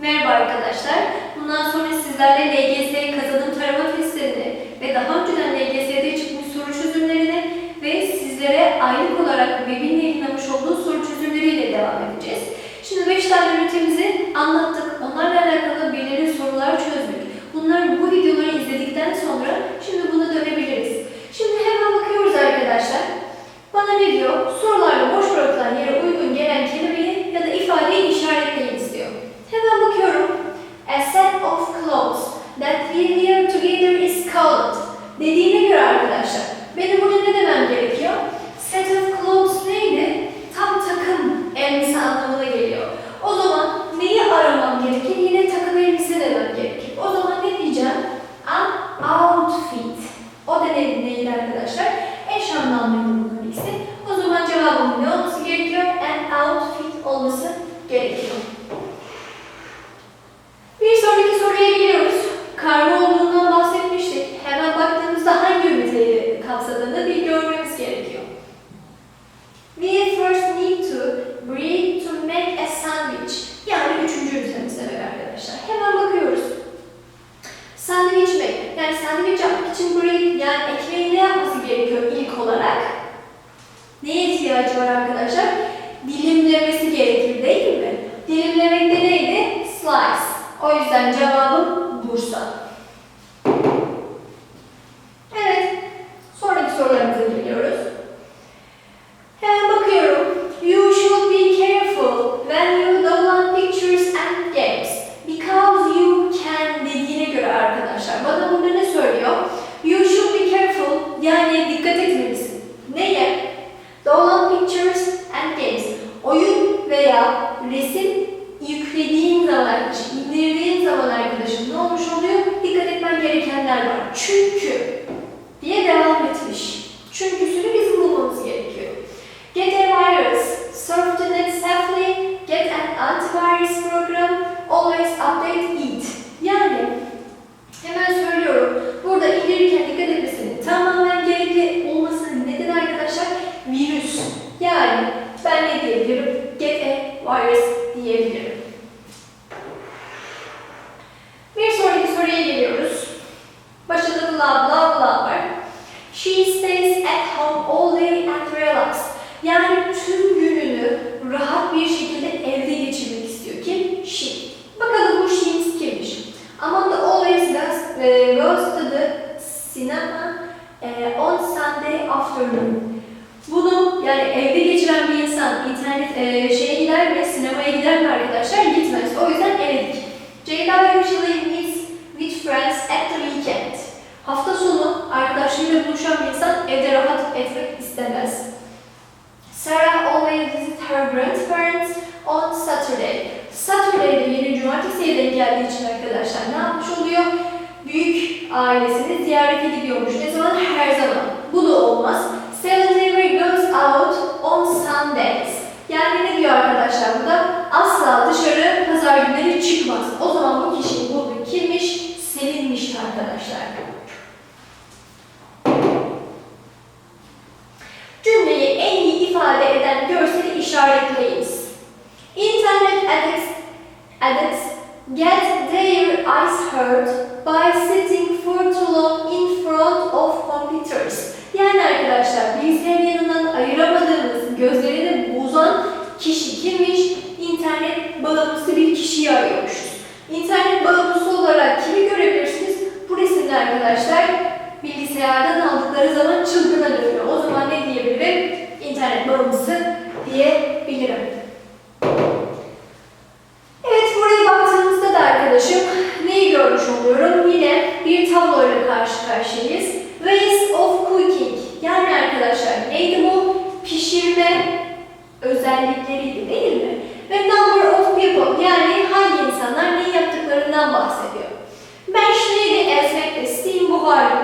Merhaba arkadaşlar. Bundan sonra sizlerle LGS kazanım tarama testlerini ve daha önceden LGS'de çıkmış soru çözümlerini ve sizlere aylık olarak webin yayınlamış olduğu soru çözümleriyle devam edeceğiz. Şimdi 5 tane ünitemizi anlattık. Onlarla alakalı belirli sorular çözdük. Bunlar bu videoları izledikten sonra şimdi buna dönebiliriz. Şimdi hemen bakıyoruz arkadaşlar. Bana ne diyor? Sorularda boş bırakılan yere uygun gelen kelimeyi ya da ifadeyi işaretleyin istiyor. Hemen bakıyorum. A set of clothes wear together is called. Dediğine göre arkadaşlar, benim burada ne demem gerekiyor? Set of clothes neydi? Tam takım elbise anlamına geliyor. O zaman neyi aramam gerekir? Yine takım elbise demem gerekir. O zaman ne diyeceğim? An outfit. O da ne, neydi arkadaşlar? Eş anlamlıydı bunların ikisi. O zaman cevabımın ne olması gerekiyor? An outfit olması gerekiyor. Bir sonraki soruya geliyoruz. Karma olduğundan bahsetmiştik. Hemen baktığımızda hangi üniteyi kapsadığını bir görmemiz gerekiyor. We first need to breathe to make a sandwich. Yani üçüncü ünitemiz demek arkadaşlar. Hemen bakıyoruz. Sandviç make. Yani sandviç yapmak için breathe yani ekmeğin ne yapması gerekiyor ilk olarak? Neye ihtiyacı var arkadaşlar? Dilimlemesi gerekir değil mi? Dilimlemek de neydi? Slice. O yüzden cevabım Bursa. Evet, sonraki sorularımıza geliyoruz. Hemen bakıyorum. You should be careful when you download pictures and games because you can dediğine göre arkadaşlar. Bana burada ne söylüyor? You should be careful yani dikkat etmelisin. Neye? Download pictures and games. Oyun veya resim yüklediğin zaman, indirdiğin zaman arkadaşım ne olmuş oluyor? Dikkat etmen gerekenler var. Çünkü diye devam etmiş. Çünküsünü bizim bulmamız gerekiyor. Get a virus, surf the net safely, get an antivirus program, always update it. Yani hemen söylüyorum. Burada indirirken dikkat etmesinin tamamen gerekli olmasının nedeni arkadaşlar virüs. Yani ben ne diyebilirim? Virus diyebilirim. Bir sonraki soruya geliyoruz. Başında bla bla bla var. She stays at home all day and relax. Yani tüm gününü rahat bir şekilde evde geçirmek istiyor. Kim? She. Bakalım bu she'miz kimmiş? Amanda always goes, e, goes to the cinema e, on Sunday afternoon. Bunu yani evde geçiren bir insan internet e, şeye gider mi, sinemaya gider mi arkadaşlar? Gitmez. O yüzden eledik. Ceyda usually meets with friends at the weekend. Hafta sonu arkadaşlarıyla buluşan bir insan evde rahat etmek istemez. Sarah always visits her grandparents on Saturday. Saturday'de yeni cumartesiye denk geldiği için arkadaşlar ne yapmış oluyor? Büyük ailesini ziyarete gidiyormuş. Ne zaman? Her zaman. Bu da olmaz. Sally never goes out on Sundays. Yani ne diyor arkadaşlar burada? Asla dışarı pazar günleri çıkmaz. O zaman bu kişinin bulduğu kimmiş? Selin'miş arkadaşlar. Cümleyi en iyi ifade eden görseli işaretleyiniz. Internet addicts, addicts get their eyes hurt by sitting for too long in front of computers. Yani arkadaşlar bilgisayarın yanından ayıramadığımız, gözlerini bozan kişi kimmiş? İnternet bağımlısı bir kişiyi arıyormuşuz. İnternet bağımlısı olarak kimi görebilirsiniz? Bu resimde arkadaşlar bilgisayardan aldıkları zaman çılgına dönüyor. O zaman ne diyebilirim? İnternet bağımlısı diyebilirim.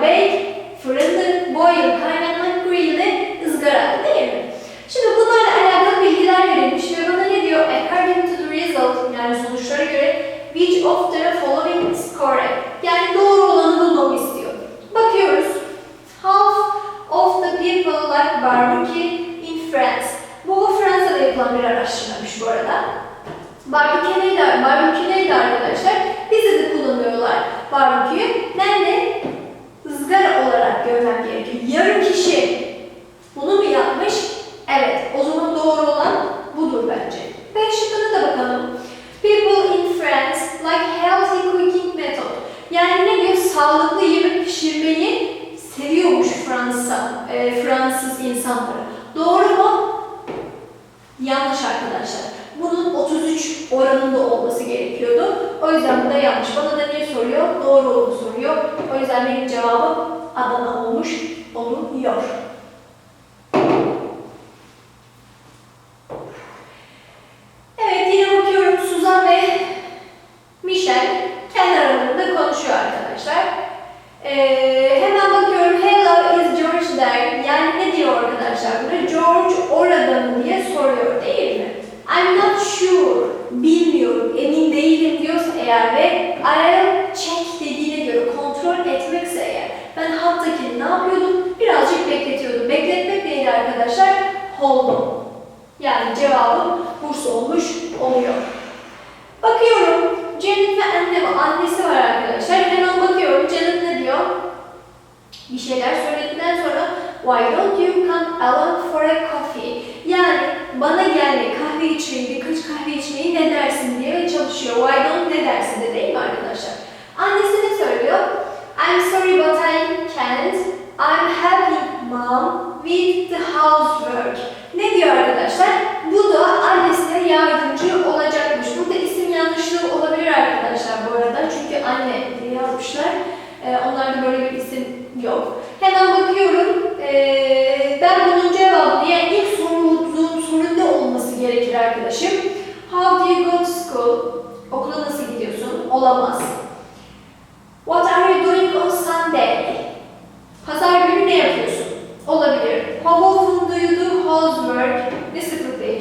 bem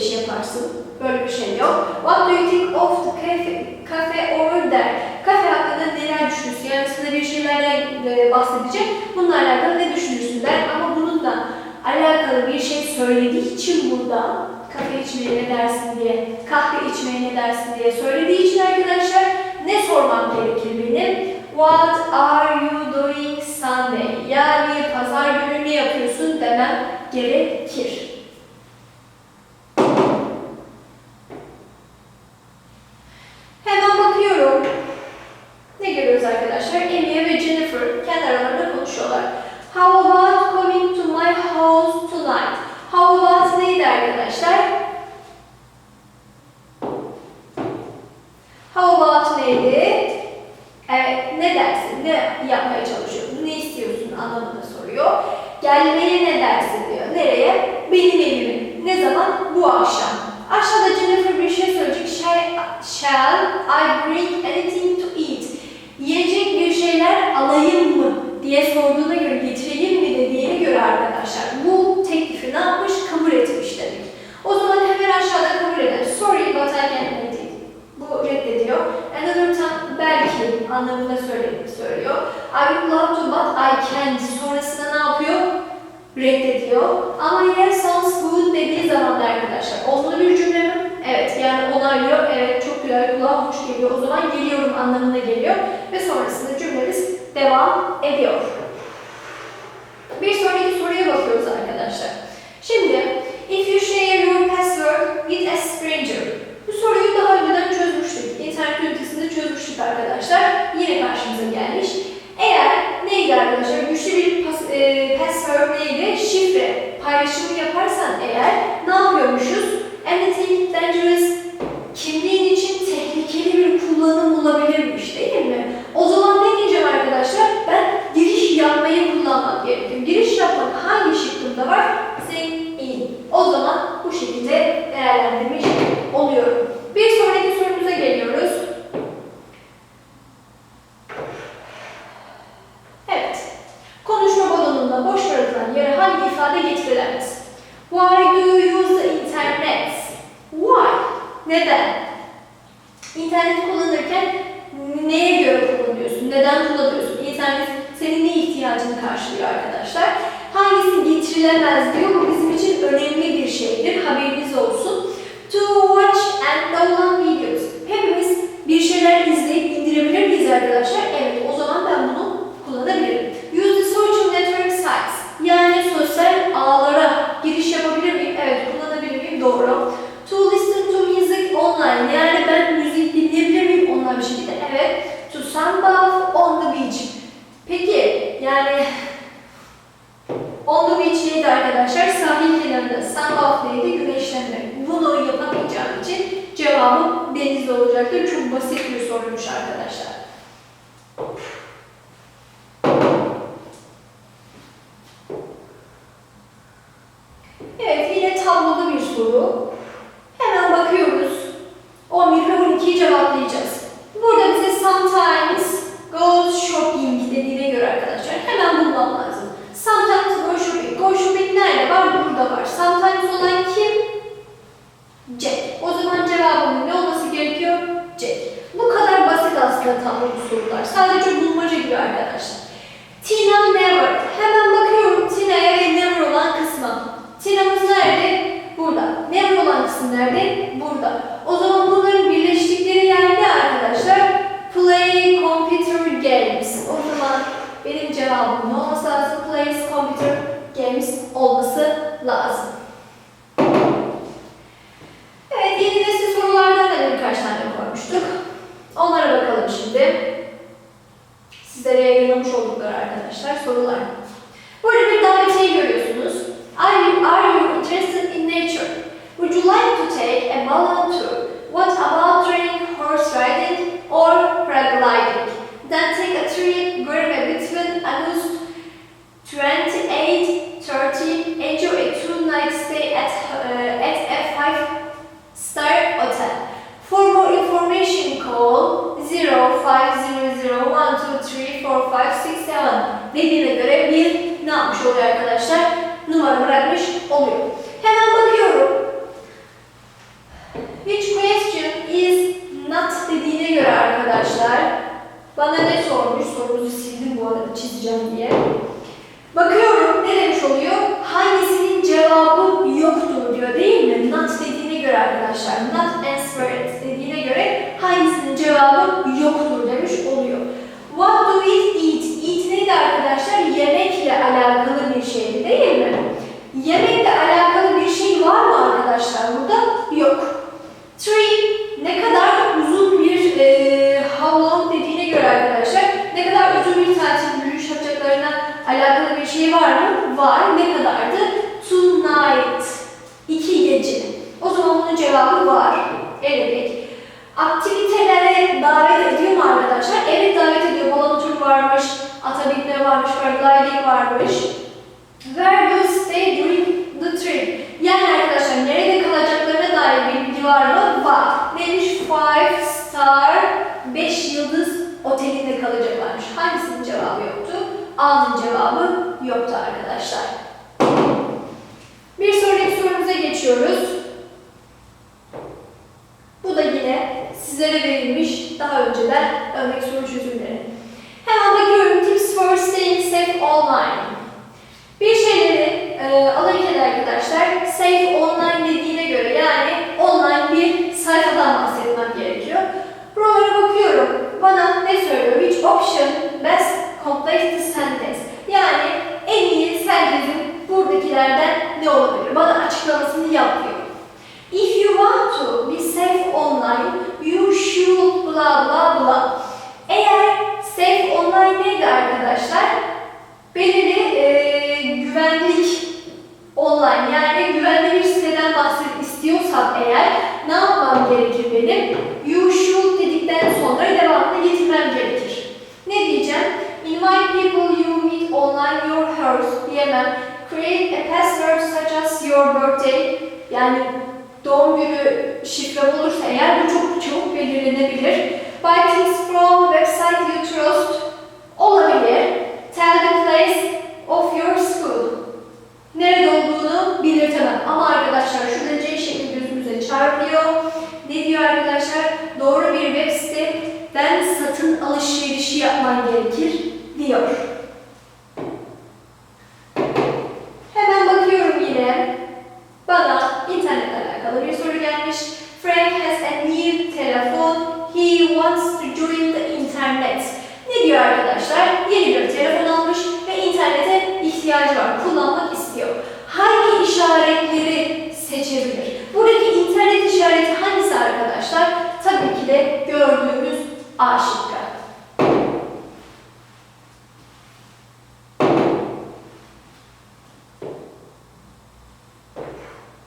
işi yaparsın? Böyle bir şey yok. What do you think of the cafe, cafe over there? Kafe hakkında neler düşünürsün? Yani size bir şeylerden e, bahsedecek. Bununla alakalı ne düşünürsün der. Ama bununla alakalı bir şey söylediği için burada kafe içmeye ne dersin diye, kahve içmeye ne dersin diye söylediği için arkadaşlar ne sormam gerekir benim? What are you doing Sunday? Yani pazar günü ne yapıyorsun demem gerekir. Bakıyorum. Ne görüyoruz arkadaşlar? Emiye ve Jennifer kendi aralarında konuşuyorlar. How about coming to my house tonight? How about neydi arkadaşlar? How about neydi? Evet, ne dersin? Ne yapmaya çalışıyorsun? Ne istiyorsun anlamında soruyor. Gelmeye ne dersin diyor. Nereye? Benim evime. Ne zaman? Bu akşam. Aşağıda Jennifer bir şey söyleyecek. Shall, shall I bring anything to eat? Yiyecek bir şeyler alayım mı diye sorduğuna göre getireyim mi dediğine göre arkadaşlar bu teklifi ne yapmış? Kabul etmiş demek. O zaman hemen aşağıda kabul eder. Sorry but I can't eat it. Bu reddediyor. Another time belki anlamında söylüyor. I would love to but I can't. Sonrasında ne yapıyor? Reddediyor. Ama yine sounds good dediği zaman da arkadaşlar olumlu bir cümle mi? Evet yani onaylıyor. Evet çok güzel kulağa hoş geliyor. O zaman geliyorum anlamına geliyor. Ve sonrasında cümlemiz devam ediyor. Bir sonraki soruya bakıyoruz arkadaşlar. Şimdi if you share your password with a stranger bu soruyu daha önceden çözmüştük. İnternet ünitesinde çözmüştük arkadaşlar. Yine karşımıza gelmiş. Eğer neydi arkadaşlar? Güçlü bir pas, e, password neydi? Şifre paylaşımı yaparsan eğer ne yapıyormuşuz? Anything dangerous kimliğin için tehlikeli bir kullanım olabilirmiş değil mi? O zaman ne diyeceğim arkadaşlar? Ben giriş yapmayı kullanmak gerekiyor. Giriş yapmak hangi şıkkında var? Sign in. O zaman bu şekilde değerlendirmiş oluyorum. Bir sonraki sorumuza geliyoruz. Evet. Konuşma balonunda boş bırakılan yere hangi ifade getirilemez? Why do you use the internet? Why? Neden? İnternet kullanırken neye göre kullanıyorsun? Neden kullanıyorsun? İnternet senin ne ihtiyacını karşılıyor arkadaşlar? Hangisi getirilemez diyor. Bu bizim için önemli bir şeydir. Haberiniz olsun. To watch and download videos. Hepimiz bir şeyler izleyip indirebilir miyiz arkadaşlar? Evet. Denizli olacaktır. Çok basit bir soruymuş arkadaşlar. Evet, yine tabloda bir soru. Hemen bakıyoruz. 11 ve 12'yi cevaplayacağız. Burada bize sometimes goes shopping dediğine göre arkadaşlar hemen bulmam lazım. Sometimes go shopping. Go shopping nerede var? Burada var. Sometimes olan kim? Jack. O zaman cevabının ne olması gerekiyor? Jack. Bu kadar basit aslında tablo sorular. Sadece bulmaca gibi arkadaşlar. Tina never. Hemen bakıyorum Tina'ya ve never olan kısma. Tina'mız nerede? Burada. Never olan kısım nerede? Burada. O zaman bunların birleştikleri yerde arkadaşlar play computer games. O zaman benim cevabım ne olması lazım? Plays computer games olması lazım. Evet, yeni nesil sorulardan da birkaç tane koymuştuk. Onlara bakalım şimdi. Sizlere yayınlamış oldukları arkadaşlar sorular. Burada bir davetiye görüyorsunuz. Are you, are you interested in nature? Would you like to take a balloon tour? What about training horse riding or paragliding? Then take a train going between August 28, 30. Enjoy a two-night stay at, uh, at a five-star hotel. For more information, call 0500123456 dediğine göre bir ne yapmış oluyor arkadaşlar? Numara bırakmış oluyor. Hemen bakıyorum. Which question is not dediğine göre arkadaşlar bana ne sormuş? Sorumuzu sildim bu arada çizeceğim diye. Bakıyorum ne demiş oluyor? Hangisinin cevabı yoktur diyor değil mi? Not dediğine göre arkadaşlar. Not answered dediğine göre hangisinin cevabı yoktur demiş oluyor. What do we eat? Eat neydi arkadaşlar? Yemekle alakalı bir şeydi değil mi? Yemekle alakalı bir şey var mı arkadaşlar burada? Yok. Tree ne kadar uzun bir e, how long dediğine göre arkadaşlar ne kadar uzun bir tatil yürüyüş yapacaklarına alakalı bir şey var mı? Var. Ne kadardı? Tonight. İki gece. O zaman bunun cevabı var. Evet. Aktivitelere davet ediyor mu arkadaşlar? Evet davet ediyor. Balon turu varmış, ata binme paragliding varmış. Where you stay during the trip? Yani arkadaşlar nerede kalacaklarına dair bir bilgi var mı? Var. Neymiş? Five star, 5 yıldız otelinde kalacaklarmış. Hangisinin cevabı yoktu? A'nın cevabı yoktu arkadaşlar. Bir sonraki sorumuza geçiyoruz. Bu da yine sizlere verilmiş daha önceden örnek soru çözümleri. Hemen bakıyorum tips for staying safe online. Bir şeyleri e, alırken arkadaşlar safe online dediğine göre yani online bir sayfadan bahsetmem gerekiyor. Buralara bakıyorum. Bana ne söylüyor? Which option best complete the sentence? Yani en iyi sentence'in buradakilerden ne olabilir? Bana açıklamasını yap diyor. If you want to be safe online, you should blah blah blah. Eğer safe online neydi arkadaşlar? Belirli e, güvenlik online yani güvenli bir siteden bahset istiyorsam eğer ne yapmam gerekir benim? You should dedikten sonra devamını getirmem gerekir. Ne diyeceğim? Invite people you meet house diyemem. Create a password such as your birthday yani doğum günü şifre olursa eğer bu çok çabuk belirlenebilir. Buy things from website you trust olabilir. Tell the place of your school. Nerede olduğunu belirtemem. Ama arkadaşlar şurada C şekli gözümüze çarpıyor. Ne diyor arkadaşlar? Doğru bir web siteden satın alışverişi yapman gerekir diyor. Hemen bakıyorum yine. Bana internetle alakalı bir soru gelmiş. Frank has a new telephone. He wants to join the internet. Ne diyor arkadaşlar? Yeni bir telefon almış ve internete ihtiyacı var. Kullanmak istiyor. Hangi işaretleri seçebilir? Buradaki internet işareti hangisi arkadaşlar? Tabii ki de gördüğümüz A şıkkı.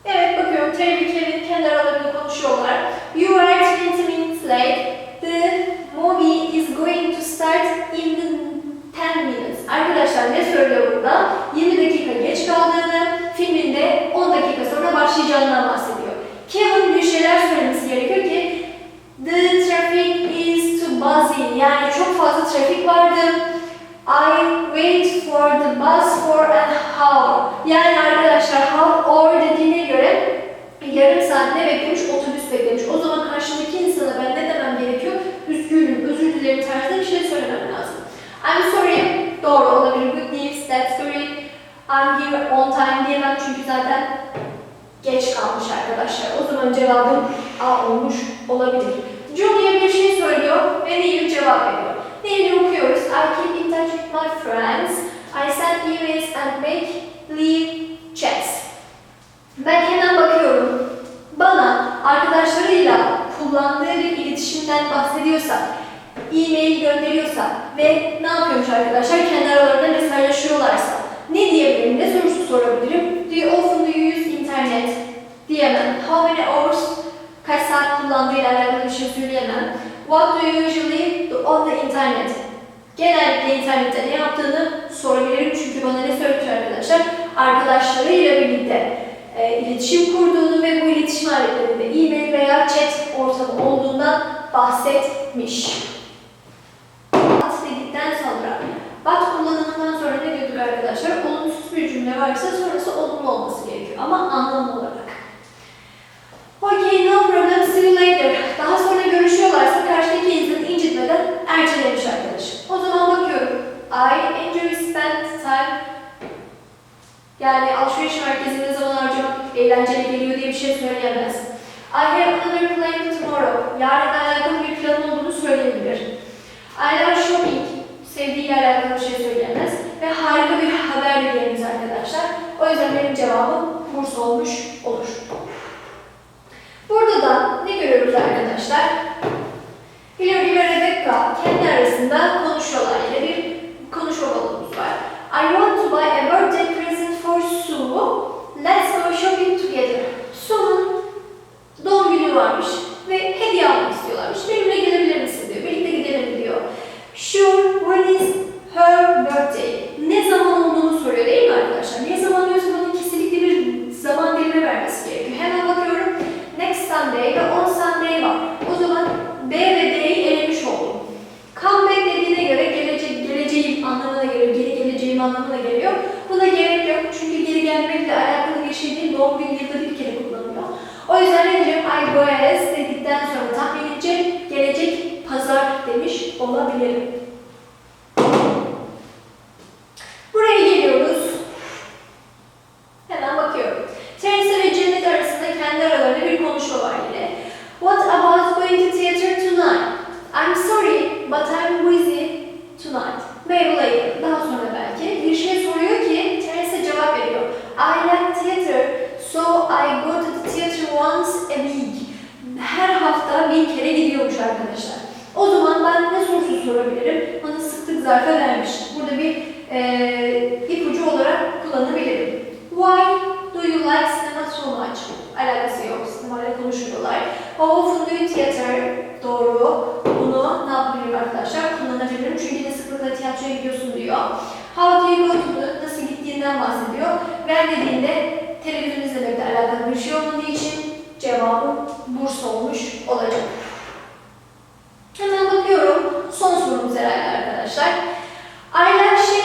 Evet bakıyorum tebriklerin kendi aralarında konuşuyorlar. You are 20 buzzing yani çok fazla trafik vardı. I wait for the bus for an hour. Yani arkadaşlar how hour dediğine göre yarım saat ne beklemiş? Otobüs beklemiş. O zaman karşımdaki insana ben ne demem gerekiyor? Üzgünüm, özür dilerim tarzında bir şey söylemem lazım. I'm sorry, doğru olabilir. Good news, that's great. I'm here on time diyemem çünkü zaten geç kalmış arkadaşlar. O zaman cevabım A olmuş olabilir. Julia bir şey söylüyor ve Neil cevap veriyor. Neil'i okuyoruz. I keep in touch with my friends. I send emails and make live chats. Ben hemen bakıyorum. Bana arkadaşlarıyla kullandığı bir iletişimden bahsediyorsa, e-mail gönderiyorsa ve ne yapıyormuş arkadaşlar? Kendi aralarında mesajlaşıyorlarsa ne diyebilirim? Ne sorusu sorabilirim? Do you often do you use internet? Diyemem. How many hours? Kaç saat kullandığıyla alakalı bir şey söyleyemem. What do you usually do on the internet? Genellikle internette ne yaptığını sorabilirim çünkü bana ne söylüyor arkadaşlar? Arkadaşlarıyla birlikte e, iletişim kurduğunu ve bu iletişim aletlerinde e-mail veya chat ortamı olduğundan bahsetmiş. But dedikten sonra, but kullanımından sonra ne diyorduk arkadaşlar? Olumsuz bir cümle varsa sonrası olumlu olması gerekiyor ama anlam olarak. Okay, no problem, see you later. Daha sonra görüşüyorlarsa karşıdaki insanı incitmeden ertelemiş arkadaşım. O zaman bakıyorum. I enjoy spend time yani alışveriş merkezinde zaman harcamak eğlenceli geliyor diye bir şey söyleyemez. I have another plan tomorrow. Yarın alakalı bir planın olduğunu söyleyebilir. I love shopping. Sevdiğiyle alakalı bir şey söyleyemez. Ve harika bir haber diyemeyiz arkadaşlar. O yüzden benim cevabım Bursa olmuş olur. Burada da ne görüyoruz arkadaşlar? Hillary ve Rebecca kendi arasında konuşuyorlar. Yine bir konuşma balonumuz var. I want to buy a birthday present for Sue. Let's go shopping together. Sue'nun doğum günü varmış ve hediye almak istiyorlarmış. Benimle gelebilir misin diyor. Birlikte gidelim diyor. Sure, when is her birthday? Ne zaman olduğunu soruyor değil mi arkadaşlar? Ne zaman diyorsa bunun kesinlikle bir zaman dilimi vermesi gerekiyor. Hemen bakıyorum. Next Sunday ve on Sunday var. O zaman B ve D'yi elemiş oldum. Come back dediğine göre gelecek, geleceğim anlamına geliyor, geri geleceğim anlamına geliyor. Buna gerek yok çünkü geri gelmekle alakalı bir şey değil, doğum günü yılda bir kere kullanılıyor. O yüzden ne diyeceğim? I go as dedikten sonra tahminince gelecek pazar demiş olabilirim. Buraya geliyoruz. Hemen bakıyorum. Teresa ve Janet arasında kendi aralarında bir konuşma var yine. What about going to theater tonight? I'm sorry, but I'm busy tonight. Maybe later. Daha sonra belki. Bir şey soruyor ki Teresa cevap veriyor. I like theater, so I go to the theater once a week. Her hafta bir kere gidiyormuş arkadaşlar. O zaman ben ne sorusu sorabilirim? Bana sıklık zarfı vermiş. Burada bir eee ipucu olarak kullanabilirim. Why do you like cinema so much? Alakası yok. Sinemayla konuşmuyorlar. How often do you theater? Doğru. Bunu ne yapabilirim arkadaşlar? Kullanabilirim. Çünkü ne sıklıkla tiyatroya gidiyorsun diyor. How do you go to the? Nasıl gittiğinden bahsediyor. When dediğinde televizyon izlemekle alakalı bir şey olmadığı için cevabım Bursa olmuş olacak. Hemen bakıyorum. Son sorumuz herhalde arkadaşlar. I like